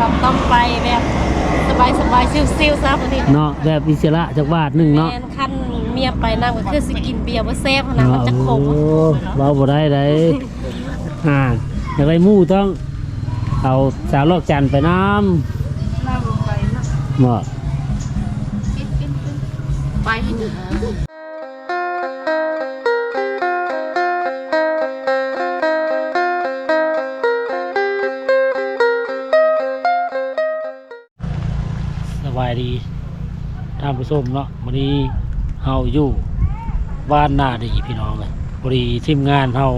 แบบต้องไปแบบสบายสบายๆซิวๆซะวันนี้เนาะแบบอิสระจากบาทหนึงเนาะแม่นคันเมียไปนั่งก็คือสิกินเบียร์บ่แซ่บนะมันจะขมโอ้เว้าบ่ได้ได้อ่าอยากได้หมู่ต้อง เอาสาวลอกจันทร์ไปน้ำนั่งลงไปนะเหมาะไปายดีท่านผู้ชมเนาะวันนี้เฮาอยู่บ้านนาดีพี่น้องเลยพอดีทีมงานเฮา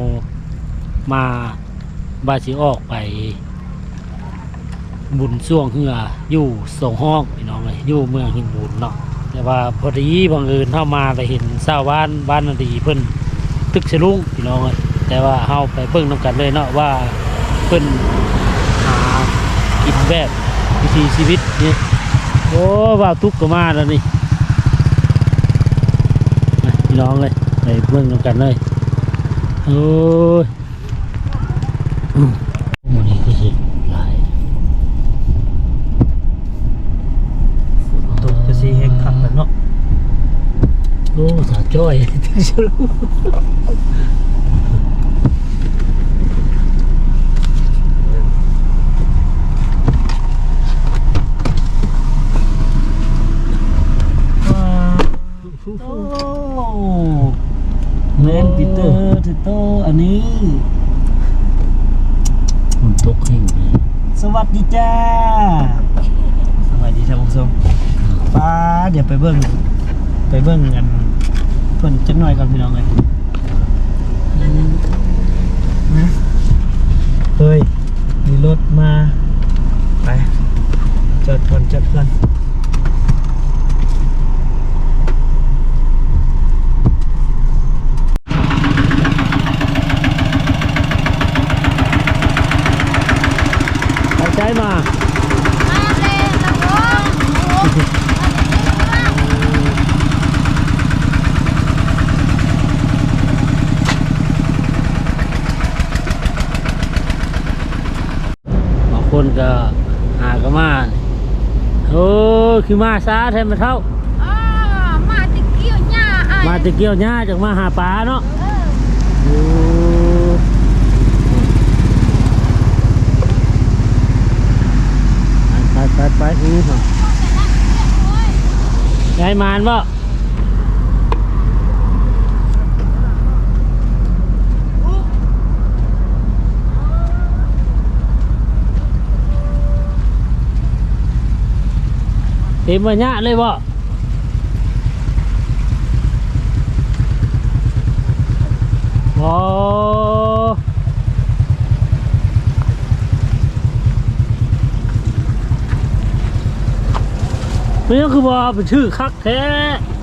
มาบาสิออกไป บุญช่วงเหืออยู่สองห้องพี่น้องเลยอยู่เมืองหินบุญเนาะแต่ว่าพอดีบังเอิญเข้ามาไปเห็นชาวบ้านบ้านนาดีเพิ่นตึกสลุงพี่น้องเลยแต่ว่าเฮาไปเบิ่งนํกันเลยเนาะว่าเพิ่นหากินแบบวิถีชีวิต โอ้ว่าวทุกข์ก็มาแล้วนี่มาพี่น้องเลยไปเบิ่งนํกันเลยโอ้ยอืมวันนี้ก็สิหลายตกจะสีเฮงขับแล้วเนาะโอ้สาวจ้อยชะลูโอ้แมนปีเตอร์เทโตอั นนี้มันตกหิ่งนี่สวัสดีจ้า สวัสดีท่านผู้ชมป้าเดี๋ยวไปเบิ้งไปเบิ้งกันเพิ่นจักหน่อยก่อนพี่น้องเลยนะเฮ้ยมีรถมา ไปจอดก่อนจอดก่อน เอาใช้มา บาง คนก็หาก็มาโอ้ยคือมาซาแทนมาเท่ามาติเกี่ยวหญ้าไอ้มาตะเกียวหญ้าจากมาหาปลาเนาะโอ้ไปไปไปไปอู้หยายมานบ่ ต็มมาหญ้าเลยบ่โอ้ไม่ต้องคือว่าเป็นชื่อคักแท้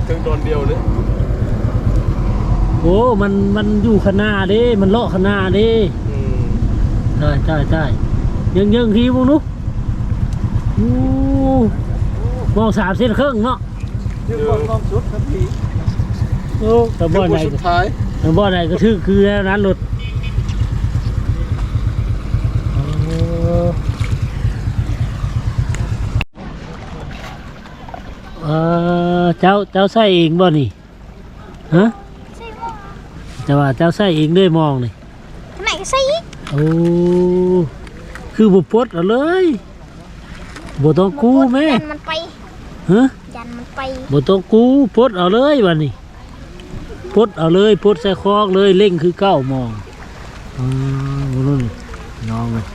เครื่องโดนเดียวเลยโอ้ มัน มันอยู่ขางหนาเด้มันเลาะขางหนาเด้อืมใช่ใช่ใช่ยังยังทีพวกนุ๊กอู้ มองสามเส้นครึ่งเนาะยืมความความสุดครับพี่โอ้แต่บ่อไหนสุดท้ายแต่บ่อไหนก็ถือคือแล้วนั้นหลุดโอ้เออเจ้าเจ้าใส่เองบ่นี่ฮะแต่ว่าเจ้าใส่เองด้วยมองนี่ไหนสิโอ้คือบุปดเอาเลยบ่ต้องกู้แม่ยันมันไป ฮะยันมันไปบ่ต้องกู้ปดเอาเลยบัดนี้ปดเอาเลยปดใส่คอกเลยเล่งคือเก้ามองอ๋อบ่รู้นี่น้องเลย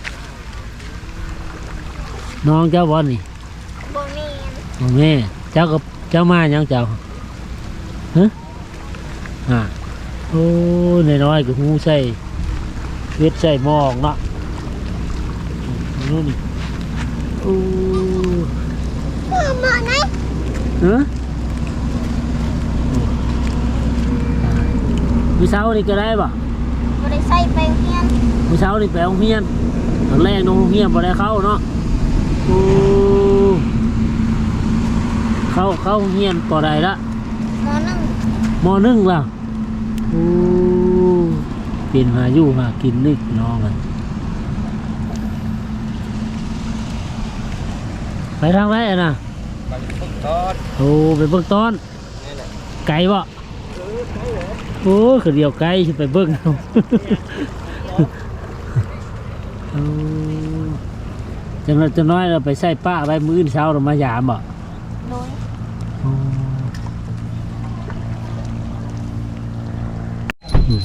น้องเจ้าบ่นี่บ่แม่นบ่แม่เจ้ากับเจ้ามาหยังเจ้าฮะอ่าโอ้น้อยๆก็หูใส่เวทใส่หมองเนาะนู่นนี่โอ้มาไหน ฮะมีเช้านี่ก็ได้ป่ะบ่ได้ใส่ไปเฮียนมีเช้านี่ไปโรงเรียนตอนแรกน้องโรงเรียนบ่ได้เข้าเนาะโอ้เข้าเข้าโรงเรียนปอใดละมอหนึ่งมหนึ่งล่ะโอ้เปลี่ยนหาอยู่หากินนึกน้องกันทางไหนอะนะไปเบิ่ง ตอนโอ้ไปเบิ่งตอนนี่แหละไกลบ่โอ้คือเดียวไกลสิไปเบิ่งเอาจังน้อยจังน้อยเราไปใส่ป้าไว้มื้ออนเช้าเรามายามบ่โดยอืม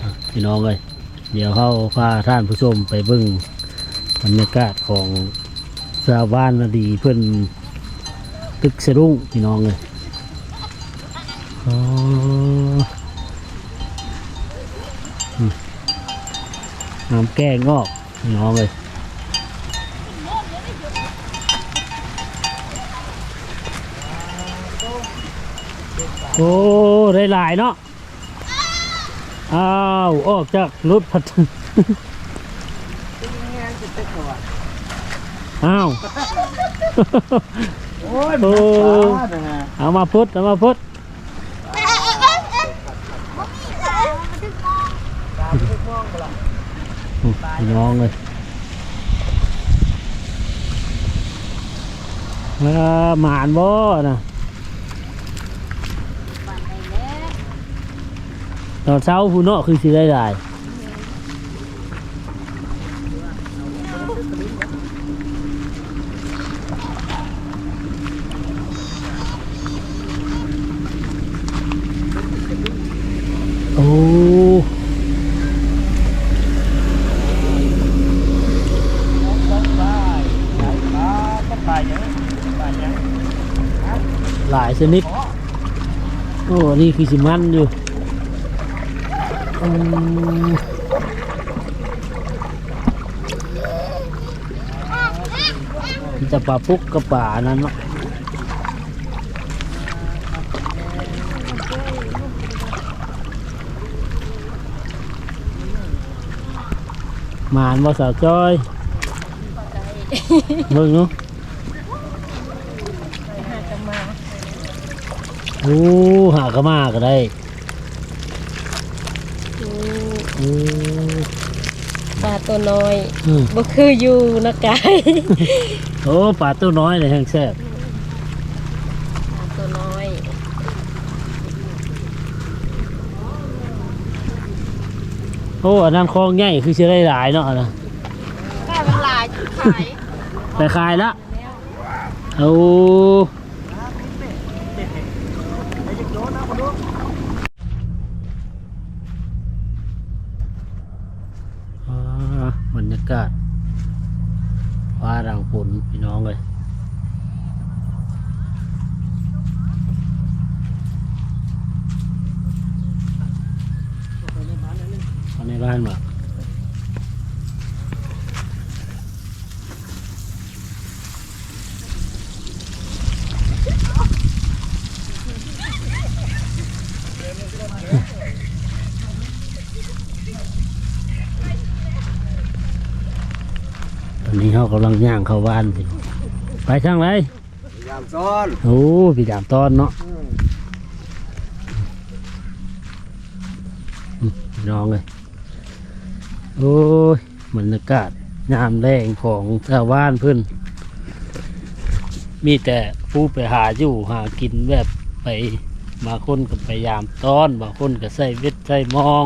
อะพี่น้องเลยเดี๋ยวเขาพาท่านผู้ชมไปเบิ่งบรรยากาศของชาวบ้านนาดีเพื่อน ตึกสะดุ้งพี่น้องเลยน้ำแก้งอกพี่น้องเลยโอ้ได้หลายเนาะอ้าวออกจากรถพัดอ้าว โอ้ยโอ้เอามาพุดเอามาพุดอืมพี่น้องเลยเออหมานบ่นะตอนเช้าผู้นาะคือสิได้ได้โอ้ ไปไปปลาก็ปลาเยอะปลาเยอะ หลาย ชนิด โอ้ นี่คือสิมันอยู่อืมมันจะปลาปุกกับปลานั้นเนาะหมานบ่สาวจ้อยเบิ่งเนาะ หากันมา โอ้หากระมาก็ได้อืมโอ้ปลาตัวน้อยอืมบ่คืออยู่นะกายโอ้ปลาตัวน้อยเลยแห้งแซ่บปลาตัวน้อยโอ้อันนั้นคลองใหญ่คือจะได้หลายเนาะนะกายมันหลายขาย ไปขายละโอ้อ่าบรรยากาศฟ้ารังฝนพี่น้องเลยเอา ในบ้านมาตอนนี้เขากำลังย่างเข้าบ้านสิไปทางไหนยามซ้อนโอ้พี่ดามตอนเนาะอืมพี่น้องเลย โอ้ยบรรยากาศยามแรงของชาวบ้านเพื่อนมีแต่ผู้ไปหาอยู่หากินแบบไปบางคนก็ไปยามตอน บางคนก็ใส่เวทใส่มอง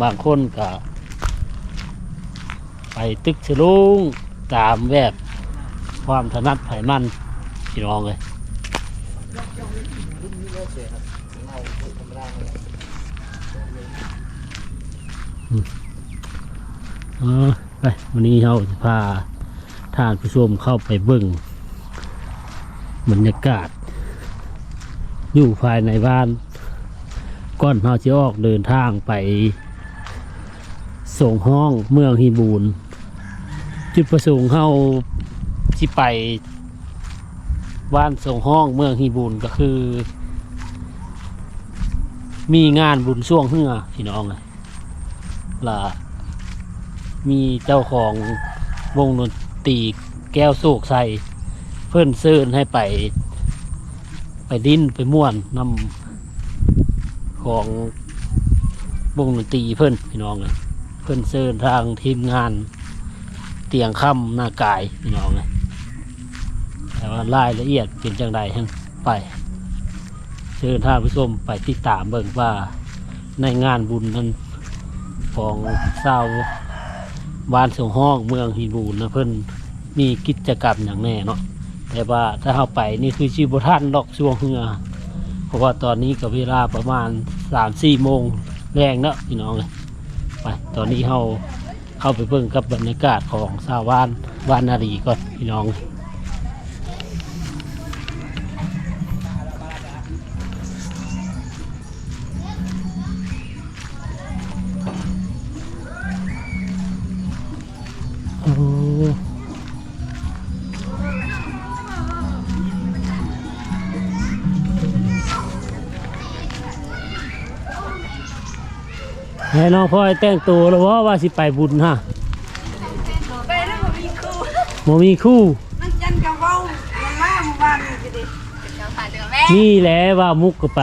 บางคนก็ ไปตึกฉลุงตามแบบความถนัดไผมันพี่น้องเลยอืมเออไปวันนี้เราจะพาท่านผู้ชมเข้าไปเบิ่งบรรยากาศ อยู่ภายในบ้านก่อนเราจะออกเดินทางไป ส่งห้องเมืองฮีบูนจุดประสงค์เขาที่ไปบ้านส่งห้องเมืองฮีบูนก็คือ มีงานบุญช่วงเฮือพี่น้องเลยล่ะ มีเจ้าของวงดนตรีแก้วโศกใส่เพื่อนเซิญให้ไป ไปดิ้นไปม่วนนำของวงดนตรีเพื่อนพี่น้องเลยเพื่อนเชิญทางทีมงาน เตียงค่ำหน้ากายพี่น้องเลยแต่ว่ารายละเอียดเป็นจังใดให้งไปเชิญท่านผู้ชมไปติดตามเบิ่งว่าในงานบุญนั้นของชาว บ้านสงห้องเมืองฮีบูนนะเพิ่นมีกิจกรรมอย่างแน่เนาะแต่ว่าถ้าเราไปนี่คือชีบท่านดอกช่วงเหือเพราะว่าตอนนี้กับเวลาประมาณสามสี่โมงแรงเนาะพี่น้องเลยไปตอนนี้เราเข้าไปเบิ่งกับบรรยากาศของชาวบ้านบ้านนารีก่อนพี่น้อง แม่น้องพ่อยแต่งตัวแล้วว่าว่าสิไปบุญฮะไปแล้วบ่มีครูโมมีคู่มันจันกับเว้ามันมาหมู่บ้านนี่สิเด้เจ้าค่ะเด้อแม่นี่แหละว่ามุกก็ไป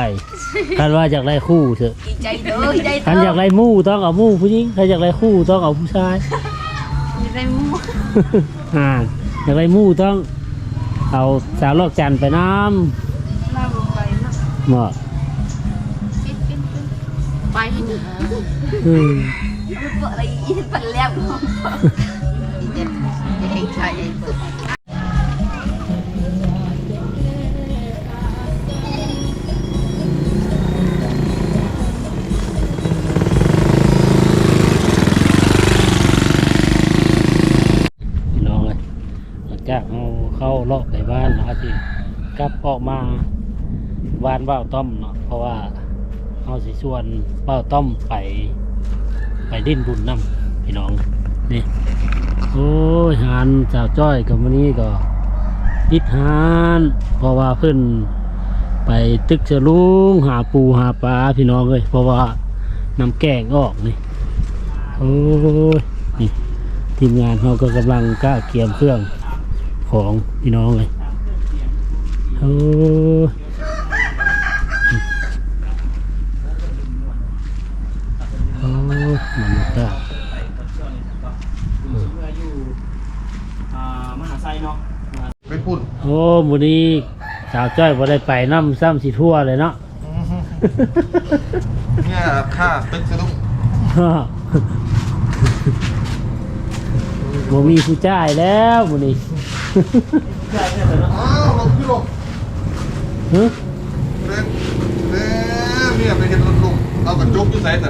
คันว่าอยากได้คู่เถอะดีใจเด้อดีใจคันเด้อยากได้มู่ต้องเอามู่ผู้หญิงใครอยากได้คู่ต้องเอาผู้ชาย ดีใจหมู่อ่าอยากได้มู่ต้อง เอาสาวลอกจันทร์ไปน้ลาบ่ไปเนาะำเหมาะ ไปนี่อืมมันบ่อะไรอีกปันแล้วเนาะเด็ดเองใช่เองเปิดพี่น้องเลยหลังจากเราเข้าเลาะไปบ้านนะครับที่กลับออกมาบ้านเบ้าต้อมเนาะเพราะว่า เราสิชวนเบ้าต้อมไปไปดิ้นบุญน้ำพี่น้องนี่โอ้ยหานสาวจ้อยกับวันนี้ก็ติดหานเพราะว่าเพิ่นไปตึกเสลุงหาปูหาปลาพี่น้องเลยเพราะว่าน้ำแกงออกนี่โอ้ยนี่ทีมงานเราก็กำลังก้าเกียมเครื่องของพี่น้องเลยโอ้ยโอ้ยมันก็ มหาไซเนาะ ไปพูดโอ้มื้อนี้สาวจ้อยบ่ได้ไปน้ำซ้ำสิทั่วเลยเนาะ เนี่ยค่าตึกสะดุ้งบ่มีผู้จ่ายแล้วมื้อนี้อ้าวเราขึ้นลงฮะเด้เด้เนี่ยไปเห็นรถลุงเอากระจกอยู่ใส่แต่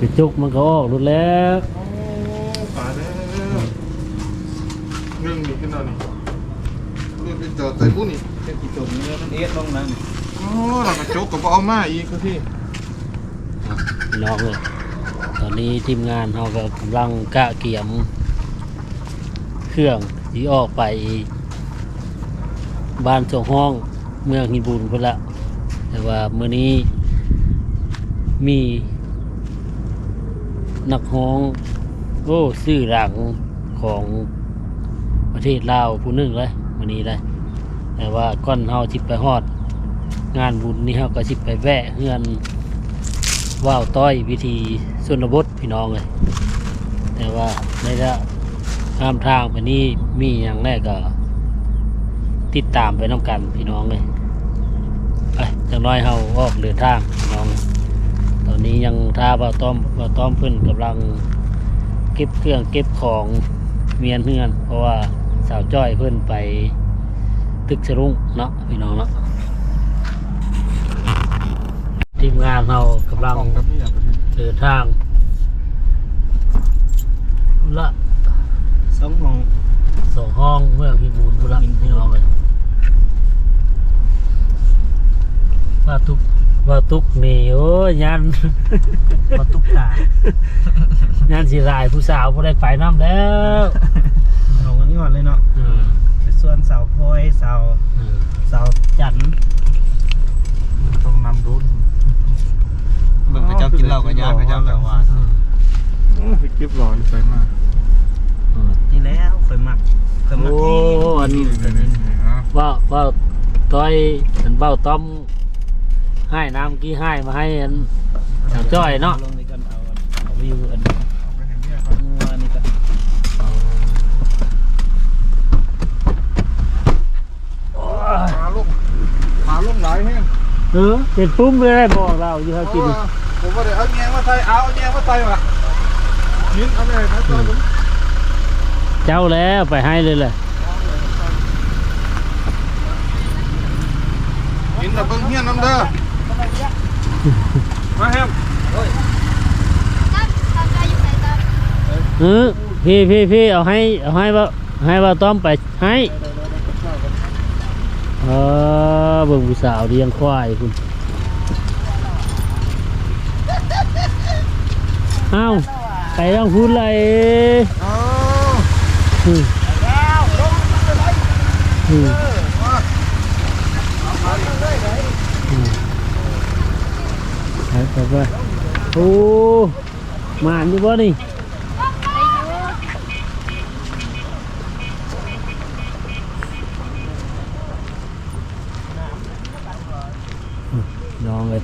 กระจุกมันก็ออกรถแล้วโอ้ตายแล้ว เรื่องนี้ขึ้นแล้วนี่เรื่องไปจอดใส่ผู้นี่เป็นกี่ตัวนี้มันเอ็ดลงแล้วนี่อ๋อเรากระจกก็บ่เอามาอีกคือที่พี่น้องเลยตอนนี้ทีมงานเราก็กำลังกะเกียม เครื่องที่ออกไป บ้านสงห้องเมืองหินบุญพุ่นละแต่ว่ามื้อนี้มีนักฮ้อง โอ้ชื่อหลังของ ประเทศลาวผู้หนึ่งเลยมื้อนี้เลยแต่ว่าก้อนเฮาสิไปฮอด งานบุญนี่เฮาก็สิไปแวะเฮือนว่าวต้อยวิธีสุนบทพี่น้องเลยแต่ว่าในระข้ามทางไปนี่มีอย่างแรกก็ ติดตามไปน้ำกันพี่น้องเลยไปจังน้อยเฮาออกเดินทางพี่น้อง ตอนนี้ยังท่าบ่าต้อมบ่าต้อมเพิ่นกำลังเก็บเครื่องเก็บของเมียนเฮือน เพราะว่า สาวจ้อยเพิ่นไปตึกสรุงเนาะพี่น้องเนาะทีมงานเรากำลังของกับเนี่ยเดินทางพุละสองห้องสองห้องเมืองพิบูลพุละพี่น้องเลยว่าทุกว่าทุกนี่โอ้ยยันประตูตายันสิรายผู้สาวผู้ได้ไปน้ำแล้ว ลงกันนี่ก่อนเลยเนาะอืมไปส่วนเสาพลอยเสาอืมเสาจันทร์ต้องนำรุ่นเบิ่งพระเจ้ากินเหล้ากับยาพระเจ้ากับวานอืมโอ้ไปเก็บรอยใส่มาอืมนี่แล้วเคยมักเคยมักโอ้ที่อันนี้นี่นี่นี่ฮะว่าว่าต้อยอันเบ้าต้อมให้น้ำกี้ให้มาให้อันสาวจ้อยเนาะ ลงนี่กันเอาเอาวิวอันเอาไปเห็นเนี่ยครับงัวนี่กัน เออเห็ดปุ้มไม่ได้บอกเราอยู่เขากินผมว่าเดี๋ยวเอาแงงมาใส่เอาแงงมาใส่ว่ะมิ้นเอาไปไหนครับผมเจ้าแล้วไปให้เลยแหละมิ้นแต่เบิ่งเฮียนน้ำเด้อมาแฮมเออพี่พี่พี่เอาให้เอาให้ว่าให้ว่าต้อมไปให้ เออเบิ่งผู้สาวเลี้ยงควายคุณเอ้าไปต้องพูดเลยเอาอืมอืมไปไปไปโอ้มานอยู่บ่นี่ น้องเลย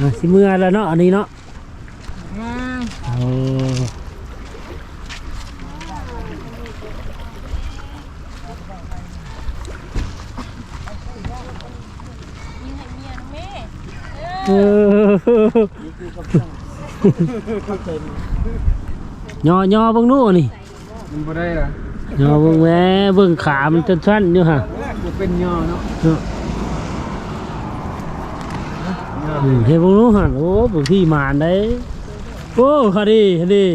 อะสิเมื่อแล้วเนาะอันนี้เนาะโอ้ยิงให้เมียนะแม่เออย่อย่อเบิ่งนู่นนี่มันบ่ได้ล่ะย่อเบิ่งแหวเบิ่งขามันจะสั้นอยู่ฮะบ่เป็นย่อเนาะ เนาะ อืมเฮ้ยเบิ่งนู่นหันโอ้บางที่มานได้โอ้ฮะดีฮะดี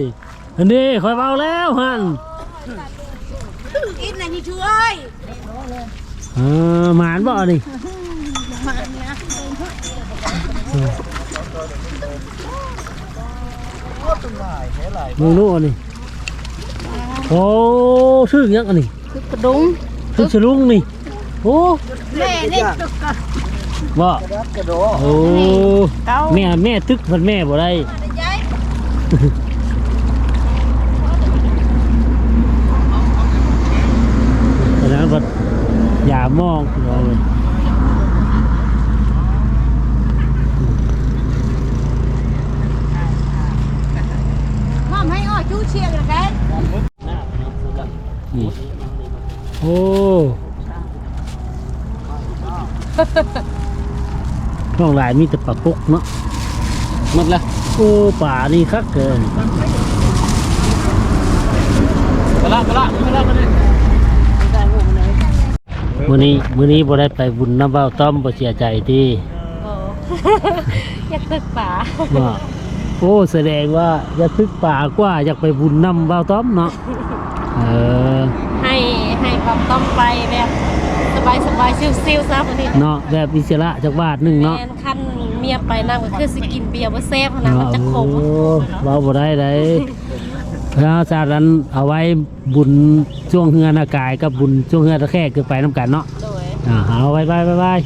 ฮะดีคอยเบาแล้วหันอินไหนที่ช่วยเออหมานบ่นี่เบิ่งนู่นนี่โอ้ชื่อหยังอันนี้คือกระดุงชื่อฉลุงนี่โอ้แม่นี่ ตึกอะบ่กระโดโอ้แม่แม่ตึกมันแม่บ่ได้ ยาย แต่นั้นก็อย่ามองเราเลย มอมให้อ้อจู้เชียงละแก นี่โอ้ ห้องหลายมีแต่ปลาปุกเนาะหมดละโอ้ป่านี่คักเกินกระละกระละกระละมาเลยมื้อนี้มื้อนี้บ่ได้ไปบุญน้ำเบ้าต้อมบ่เสียใจที่โอ้อยากตึกป่าว่าโอ้แสดงว่าอยากทึกป่ากว่าอยากไปบุญน้ำเบ้าต้อมเนาะเออให้ให้ความต้องไปแบบส บายสบายๆซิวๆซะวันนี้เนาะแบบอิสระจากบาทหนึงเนาะแม่นคันเมียไปนั่งก็คือสิกินเบียร์บ่แซ่บนะมันจะขมโอ้เบาบ่ได้ได้แล้วจากนั้นเอาไว้บุญช่วงเฮือนอากายกับบุญช่วงเฮือนตะแคกคือไปน้ำกันเนาะโดยอ่าเอาไว้บายบายบาย